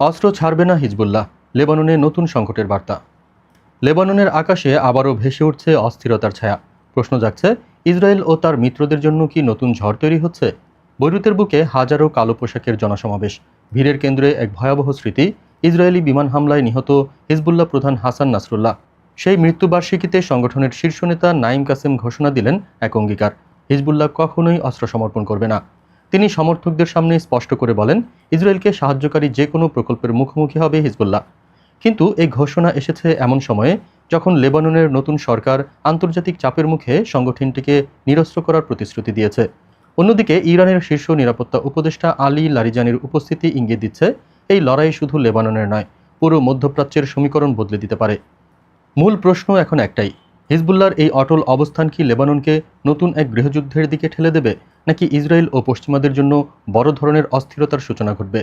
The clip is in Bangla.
অস্ত্র ছাড়বে না হিজবুল্লাহ। লেবাননে নতুন সংকটের বার্তা। লেবাননের আকাশে আবারও ভেসে উঠছে অস্থিরতার ছায়া। প্রশ্ন জাগছে, ইসরায়েল ও তার মিত্রদের জন্য কি নতুন ঝড় তৈরি হচ্ছে? বৈরুতের বুকে হাজারো কালো পোশাকের জনসমাবেশ। ভিড়ের কেন্দ্রে এক ভয়াবহ স্মৃতি, ইসরায়েলি বিমান হামলায় নিহত হিজবুল্লাহ প্রধান হাসান নাসরুল্লাহ। সেই মৃত্যুবার্ষিকীতে সংগঠনের শীর্ষ নেতা নাইম কাসেম ঘোষণা দিলেন এক অঙ্গীকার। হিজবুল্লাহ কখনোই অস্ত্র সমর্পণ করবে না। তিনি সমর্থকদের সামনে স্পষ্ট করে বলেন, ইসরায়েলকে সাহায্যকারী যে কোনো প্রকল্পের মুখোমুখি হবে হিজবুল্লাহ। কিন্তু এই ঘোষণা এসেছে এমন সময়ে যখন লেবাননের নতুন সরকার আন্তর্জাতিক চাপের মুখে সংগঠনটিকে নিরস্ত্র করার প্রতিশ্রুতি দিয়েছে। অন্যদিকে ইরানের শীর্ষ নিরাপত্তা উপদেষ্টা আলী লারিজানির উপস্থিতি ইঙ্গিত দিচ্ছে, এই লড়াই শুধু লেবাননের নয়, পুরো মধ্যপ্রাচ্যের সমীকরণ বদলে দিতে পারে। মূল প্রশ্ন এখন একটাই হিজবুল্লাহর এই অটল অবস্থান কি লেবাননকে নতুন এক গৃহযুদ্ধের দিকে ঠেলে দেবে, নাকি ইসরায়েল ও পশ্চিমাদের জন্য বড় ধরনের অস্থিরতার সূচনা ঘটবে?